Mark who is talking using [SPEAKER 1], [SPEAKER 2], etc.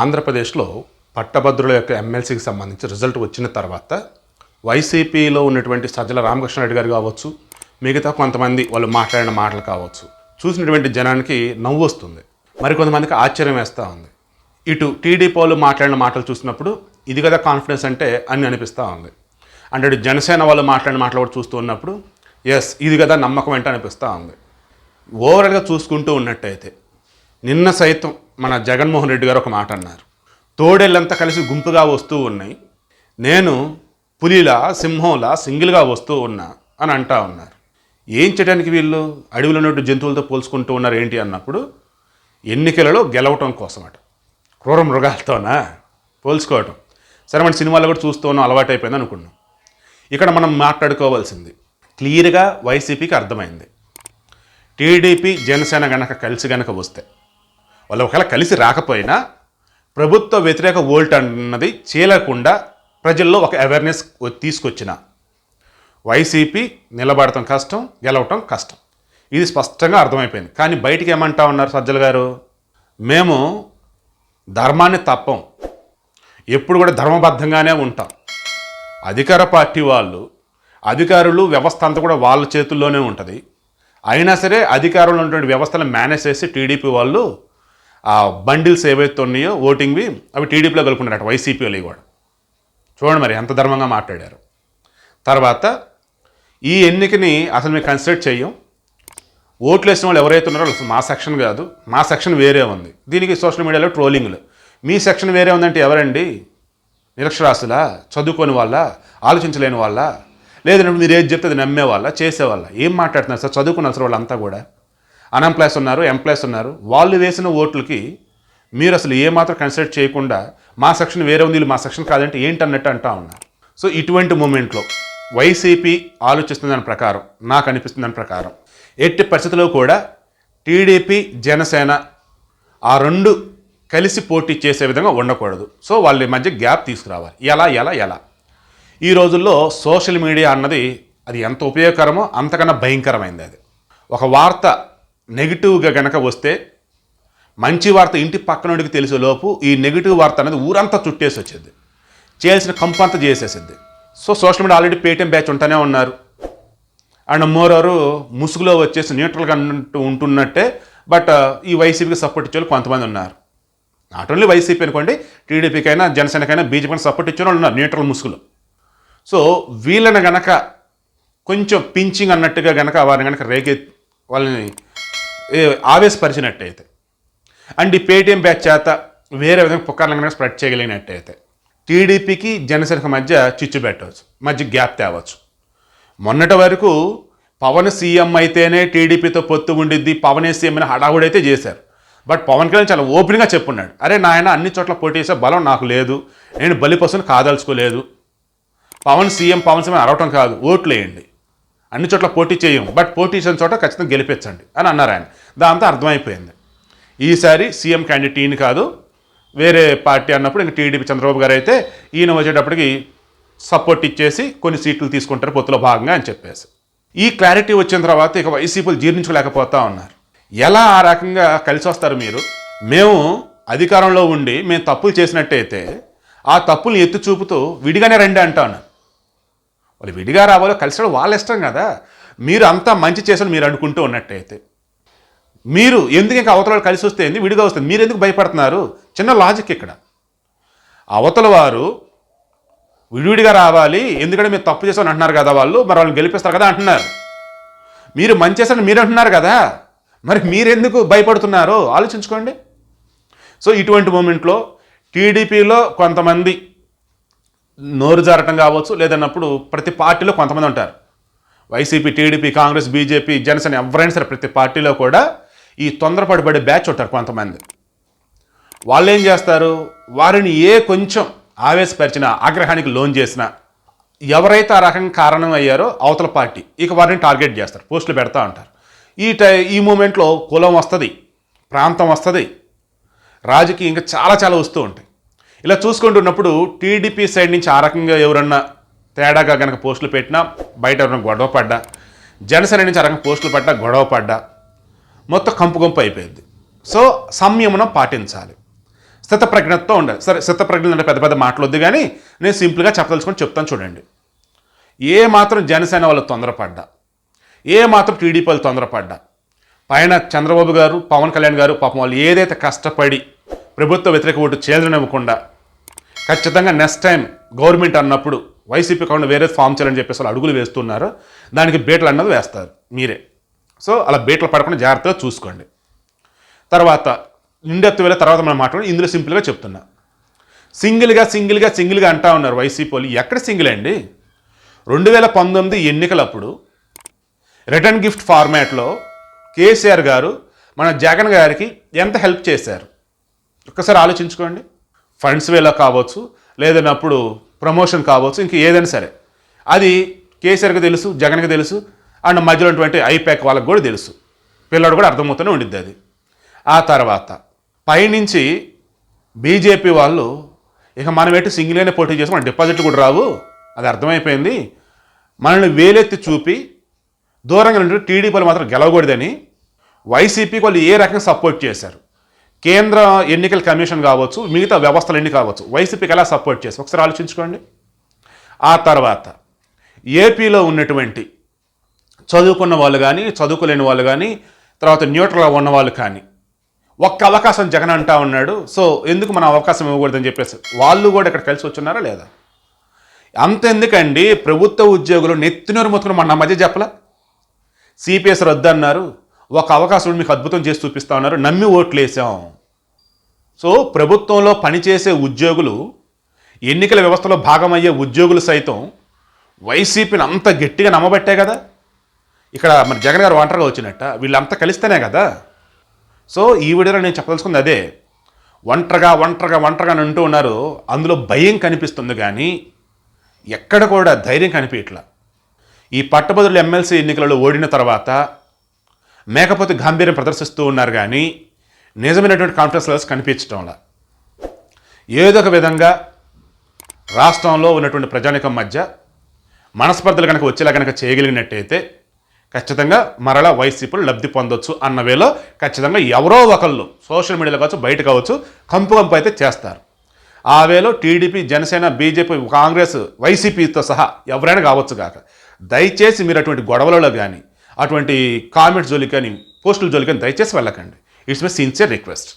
[SPEAKER 1] ఆంధ్రప్రదేశ్లో పట్టభద్రుల యొక్క ఎమ్మెల్సీకి సంబంధించి రిజల్ట్ వచ్చిన తర్వాత వైసీపీలో ఉన్నటువంటి సజ్జల రామకృష్ణారెడ్డి గారు కావచ్చు మిగతా కొంతమంది వాళ్ళు మాట్లాడిన మాటలు కావచ్చు చూసినటువంటి జనానికి నవ్వు వస్తుంది. మరి కొంతమందికి ఆశ్చర్యం వేస్తూ ఉంది. ఇటు టీడీపీ వాళ్ళు మాట్లాడిన మాటలు చూసినప్పుడు ఇది కదా కాన్ఫిడెన్స్ అంటే అని అనిపిస్తూ ఉంది. అంటే ఇటు జనసేన వాళ్ళు మాట్లాడిన మాటలు కూడా చూస్తూ ఉన్నప్పుడు ఎస్ ఇది కదా నమ్మకం అంటే అనిపిస్తూ ఉంది. ఓవరాల్గా చూసుకుంటూ ఉన్నట్టయితే నిన్న సైతం మన జగన్మోహన్ రెడ్డి గారు ఒక మాట అన్నారు. తోడేళ్ళంతా కలిసి గుంపుగా వస్తూ ఉన్నాయి. నేను పులిలా సింహంలా సింగిల్గా వస్తూ ఉన్నా అని అంటా ఉన్నారు. ఏం చేయడానికి వీళ్ళు? అడవిలో ఉన్నట్టు జంతువులతో పోల్చుకుంటూ ఉన్నారు ఏంటి అన్నప్పుడు ఎన్నికలలో గెలవటం కోసమట. క్రూర మృగాలతోనా? పోల్చుకోవటం. సరే మన సినిమాలో కూడా చూస్తూ ఉన్నాం అలవాటు అనుకున్నాం. ఇక్కడ మనం మాట్లాడుకోవాల్సింది క్లియర్గా వైసీపీకి అర్థమైంది. టీడీపీ జనసేన గనక కలిసి గనక వస్తే వాళ్ళు ఒకవేళ కలిసి రాకపోయినా ప్రభుత్వ వ్యతిరేక ఓల్ట్ అన్నది చీలకుండా ప్రజల్లో ఒక అవేర్నెస్ తీసుకొచ్చిన వైసీపీ నిలబడటం కష్టం గెలవటం కష్టం. ఇది స్పష్టంగా అర్థమైపోయింది. కానీ బయటికి ఏమంటా ఉన్నారు సజ్జల గారు? మేము ధర్మాన్ని తప్పం. ఎప్పుడు కూడా ధర్మబద్ధంగానే ఉంటాం. అధికార పార్టీ వాళ్ళు అధికారులు వ్యవస్థ అంతా కూడా వాళ్ళ చేతుల్లోనే ఉంటుంది. అయినా సరే అధికారంలో ఉన్నటువంటి వ్యవస్థను మేనేజ్ చేసి టీడీపీ వాళ్ళు ఆ బండిల్స్ ఏవైతే ఉన్నాయో ఓటింగ్వి అవి టీడీపీలో కలుపుకున్నారు అట వాళ్ళు కూడా. చూడండి మరి ఎంత ధర్మంగా మాట్లాడారు. తర్వాత ఈ ఎన్నికని అసలు మేము కన్సిడర్ చేయం. ఓట్లు వేసిన వాళ్ళు ఎవరైతే ఉన్నారో అసలు మా సెక్షన్ కాదు మా సెక్షన్ వేరే ఉంది. దీనికి సోషల్ మీడియాలో ట్రోలింగ్లు మీ సెక్షన్ వేరే ఉందంటే ఎవరండి? నిరక్షరాస్తులా చదువుకోని వాళ్ళ? ఆలోచించలేని వాళ్ళ? లేదంటే మీరు ఏది చెప్తే అది నమ్మేవాళ్ళ? చేసేవాళ్ళ? ఏం మాట్లాడుతున్నారు సార్? చదువుకున్న అసలు వాళ్ళంతా కూడా. అన్ఎంప్లాయ్స్ ఉన్నారు ఎంప్లాయ్స్ ఉన్నారు. వాళ్ళు వేసిన ఓట్లకి మీరు అసలు ఏమాత్రం కన్సిడర్ చేయకుండా మా సెక్షన్ వేరే ఉంది మా సెక్షన్ కాదంటే ఏంటి అన్నట్టు అంటా ఉన్నారు. సో ఇటువంటి మూమెంట్లో వైసీపీ ఆలోచిస్తున్న దాని ప్రకారం నాకు అనిపిస్తున్న దాని ప్రకారం ఎట్టి పరిస్థితుల్లో కూడా టీడీపీ జనసేన ఆ రెండు కలిసి పోటీ చేసే విధంగా ఉండకూడదు. సో వాళ్ళ మధ్య గ్యాప్ తీసుకురావాలి. ఎలా ఎలా ఎలా? ఈ రోజుల్లో సోషల్ మీడియా అన్నది అది ఎంత ఉపయోగకరమో అంతకన్నా భయంకరమైంది అది. ఒక వార్త నెగిటివ్గా గనక వస్తే మంచి వార్త ఇంటి పక్కనోడికి తెలిసే లోపు ఈ నెగిటివ్ వార్త అనేది ఊరంతా చుట్టేసి వచ్చేది. చేయాల్సిన కంపంతా చేసేసిద్ది so social media already Paytm batch ఉంటూనే ఉన్నారు. అండ్ మోరారు ముసుగులో వచ్చేసి న్యూట్రల్గా ఉంటున్నట్టే బట్ ఈ వైసీపీకి సపోర్ట్ ఇచ్చే వాళ్ళు కొంతమంది ఉన్నారు. నాట్ ఓన్లీ వైసీపీ అనుకోండి టీడీపీకైనా జనసేనకైనా బీజేపీకి సపోర్ట్ ఇచ్చిన వాళ్ళు ఉన్నారు న్యూట్రల్ ముసుగులో. సో వీళ్ళని గనక కొంచెం పించింగ్ అన్నట్టుగా గనక వారిని గనక రేగే వాళ్ళని ఆవేశపరిచినట్టయితే. అండ్ ఈ పేటీఎం బ్యాచ్ చేత వేరే విధంగా పుకార్లను స్ప్రెడ్ చేయగలిగినట్టయితే. టీడీపీకి జనసేనకు మధ్య చిచ్చు పెట్టవచ్చు మధ్య గ్యాప్ తేవచ్చు. మొన్నటి వరకు పవన్ సీఎం అయితేనే టీడీపీతో పొత్తు ఉండిద్ది పవనే సీఎం అని హడావుడైతే చేశారు. బట్ పవన్ కళ్యాణ్ చాలా ఓపెన్గా చెప్పున్నాడు అరే నాయన అన్ని చోట్ల పోటీ చేసే బలం నాకు లేదు నేను బలిపసును కాదలుచుకోలేదు. పవన్ సీఎం పవన్ సీఎం అరవటం కాదు ఓట్లు వేయండి. అన్ని చోట్ల పోటీ చేయం బట్ పోటీ చేసిన చోట ఖచ్చితంగా గెలిపించండి అని అన్నారు ఆయన. దాంతో అర్థమైపోయింది. ఈసారి సీఎం క్యాండిడేట్ ఈయన కాదు వేరే పార్టీ అన్నప్పుడు ఇంక టీడీపీ చంద్రబాబు గారు అయితే ఈయన వచ్చేటప్పటికి సపోర్ట్ ఇచ్చేసి కొన్ని సీట్లు తీసుకుంటారు పొత్తులో భాగంగా అని చెప్పేసి. ఈ క్లారిటీ వచ్చిన తర్వాత ఇక వైసీపీలు జీర్ణించుకోలేకపోతా ఉన్నారు. ఎలా ఆ రకంగా కలిసి వస్తారు మీరు? మేము అధికారంలో ఉండి మేము తప్పులు చేసినట్టయితే ఆ తప్పులు ఎత్తి చూపుతూ విడిగానే రండి అంటా వాళ్ళు విడిగా రావాలో కలిసి వాళ్ళ ఇష్టం కదా. మీరు అంతా మంచి చేసిన మీరు అనుకుంటూ ఉన్నట్టయితే. మీరు ఎందుకు ఇంకా అవతల వాళ్ళు కలిసి వస్తే ఏంది? విడిగా వస్తుంది మీరు ఎందుకు భయపడుతున్నారు? చిన్న లాజిక్ ఇక్కడ. అవతల వారు విడివిడిగా రావాలి ఎందుకంటే మీరు తప్పు చేసామని అంటున్నారు కదా వాళ్ళు మరి వాళ్ళని గెలిపిస్తారు కదా అంటున్నారు. మీరు మంచి చేశారని మీరు అంటున్నారు కదా. మరి మీరెందుకు భయపడుతున్నారో? ఆలోచించుకోండి. సో ఇటువంటి మూమెంట్లో టీడీపీలో కొంతమంది నోరు జారటం కావచ్చు లేదన్నప్పుడు ప్రతి పార్టీలో కొంతమంది ఉంటారు. YCP TDP Congress BJP Janasena ఎవరైనా సరే ప్రతి పార్టీలో కూడా ఈ తొందరపడి పడే బ్యాచ్ ఉంటారు కొంతమంది. వాళ్ళు ఏం చేస్తారు? వారిని ఏ కొంచెం ఆవేశపరిచిన ఆగ్రహానికి లోన్ చేసినా ఎవరైతే ఆ రకంగా కారణం అయ్యారో అవతల పార్టీ ఇక వారిని టార్గెట్ చేస్తారు పోస్టులు పెడతా ఉంటారు. ఈ టై ఈ మూమెంట్లో కులం వస్తుంది ప్రాంతం వస్తుంది రాజకీయం ఇంకా చాలా చాలా వస్తూ ఉంటాయి. ఇలా చూసుకుంటున్నప్పుడు టీడీపీ సైడ్ నుంచి ఆ రకంగా ఎవరన్నా తేడాగా కనుక పోస్టులు పెట్టినా బయట ఎవరైనా గొడవ పడ్డా జనసేన నుంచి ఆ రకంగా పోస్టులు పడ్డా గొడవ పడ్డా మొత్తం కంపు కంపు అయిపోయింది. సో సంయమనం పాటించాలి. స్థితప్రజ్ఞతతో ఉండాలి. సరే స్థితప్రజ్ఞ అంటే పెద్ద పెద్ద మాటలు వద్దు కానీ నేను సింపుల్గా చెప్పదలుచుకొని చెప్తాను చూడండి. ఏ మాత్రం జనసేన వాళ్ళు తొందరపడ్డా ఏ మాత్రం టీడీపీ వాళ్ళు తొందరపడ్డా పైన చంద్రబాబు గారు పవన్ కళ్యాణ్ గారు పాపం వాళ్ళు ఏదైతే కష్టపడి ప్రభుత్వ వ్యతిరేక ఓటు చేదనివ్వకుండా ఖచ్చితంగా నెక్స్ట్ టైం గవర్నమెంట్ అన్నప్పుడు వైసీపీ కాకుండా వేరే ఫామ్ చేయాలని చెప్పేసి వాళ్ళు అడుగులు వేస్తున్నారు. దానికి బీటలు అన్నది వేస్తారు. మీరే. సో అలా బీటలు పడకుండా జాగ్రత్తగా చూసుకోండి. తర్వాత ఇండెప్త్ వెళ్ళే తర్వాత మనం మాట్లాడి ఇందులో సింపుల్గా చెప్తున్నా. సింగిల్గా సింగిల్గా సింగిల్గా అంటా ఉన్నారు వైసీపీ వాళ్ళు. ఎక్కడ సింగిల్ అండి? రెండు వేల పంతొమ్మిది ఎన్నికలప్పుడు రిటర్న్ గిఫ్ట్ ఫార్మాట్లో కేసీఆర్ గారు మన జగన్ గారికి ఎంత హెల్ప్ చేశారు? ఒక్కసారి ఆలోచించుకోండి. ఫండ్స్ వేలో కావచ్చు లేదన్నప్పుడు ప్రమోషన్ కావచ్చు ఇంక ఏదైనా సరే. అది కేసీఆర్కి తెలుసు జగన్కి తెలుసు అండ్ మధ్యలో ఉన్నటువంటి ఐప్యాక్ వాళ్ళకి కూడా తెలుసు. పిల్లడు కూడా అర్థమవుతూనే ఉండిద్ది అది. ఆ తర్వాత పైనుంచి బీజేపీ వాళ్ళు ఇక మనం ఎటు సింగిల్గానే పోటీ చేసి మన డిపాజిట్లు కూడా రావు అది అర్థమైపోయింది. మనల్ని వేలెత్తి చూపి దూరంగా నుండి టీడీపీలు మాత్రం గెలవకూడదని వైసీపీకి వాళ్ళు ఏ రకంగా సపోర్ట్ చేశారు? కేంద్ర ఎన్నికల కమిషన్ కావచ్చు మిగతా వ్యవస్థలు ఎన్ని కావచ్చు వైసీపీకి ఎలా సపోర్ట్ చేసి ఒకసారి ఆలోచించుకోండి. ఆ తర్వాత ఏపీలో ఉన్నటువంటి చదువుకున్న వాళ్ళు కానీ చదువుకోలేని వాళ్ళు కానీ తర్వాత న్యూట్రల్గా ఉన్న వాళ్ళు కానీ ఒక్క అవకాశం జగన్ అంటా ఉన్నాడు. సో ఎందుకు మనం అవకాశం ఇవ్వకూడదని చెప్పేసి వాళ్ళు కూడా ఇక్కడ కలిసి వచ్చున్నారా లేదా? అంతెందుకండి ప్రభుత్వ ఉద్యోగులు నెత్తినోరు మొత్తుకుని మన మధ్య చెప్పలా? సిపిఎస్ రద్దన్నారు ఒక అవకాశం మీకు అద్భుతం చేసి చూపిస్తా ఉన్నారు. నమ్మి ఓట్లేసాం సో ప్రభుత్వంలో పనిచేసే ఉద్యోగులు ఎన్నికల వ్యవస్థలో భాగమయ్యే ఉద్యోగులు సైతం వైసీపీని అంత గట్టిగా నమ్మబట్టే కదా? ఇక్కడ మరి జగన్ గారు ఒంటరిగా వచ్చినట్ట. వీళ్ళంతా కలిస్తేనే కదా? సో ఈ వీడియోలో నేను చెప్పదలుచుకుంది అదే. ఒంటరిగా ఒంటరిగా ఒంటరిగా అని అంటూ ఉన్నారు. అందులో భయం కనిపిస్తుంది కానీ ఎక్కడ కూడా ధైర్యం కనిపించట్లా. ఈ పట్టభద్రుల ఎమ్మెల్సీ ఎన్నికలలో ఓడిన తర్వాత మేకపోతే గాంభీర్యం ప్రదర్శిస్తూ ఉన్నారు కానీ నిజమైనటువంటి కాన్ఫిడెన్స్ లెవెల్స్ కనిపించడంలా ఏదో ఒక విధంగా రాష్ట్రంలో ఉన్నటువంటి ప్రజానికం మధ్య మనస్పర్ధలు కనుక వచ్చేలా కనుక చేయగలిగినట్టయితే ఖచ్చితంగా మరలా వైసీపీలు లబ్ధి పొందొచ్చు అన్న వేలో ఖచ్చితంగా ఎవరో ఒకళ్ళు సోషల్ మీడియాలో కావచ్చు బయట కావచ్చు కంపు కంపు అయితే చేస్తారు. ఆ వేలో టీడీపీ జనసేన బీజేపీ కాంగ్రెస్ వైసీపీతో సహా ఎవరైనా కావచ్చు కాక దయచేసి మీరు అటువంటి గొడవలలో కానీ అటువంటి కామెంట్స్ జోలికని పోస్టుల జోలికని దయచేసి వెళ్ళకండి. It's my sincere request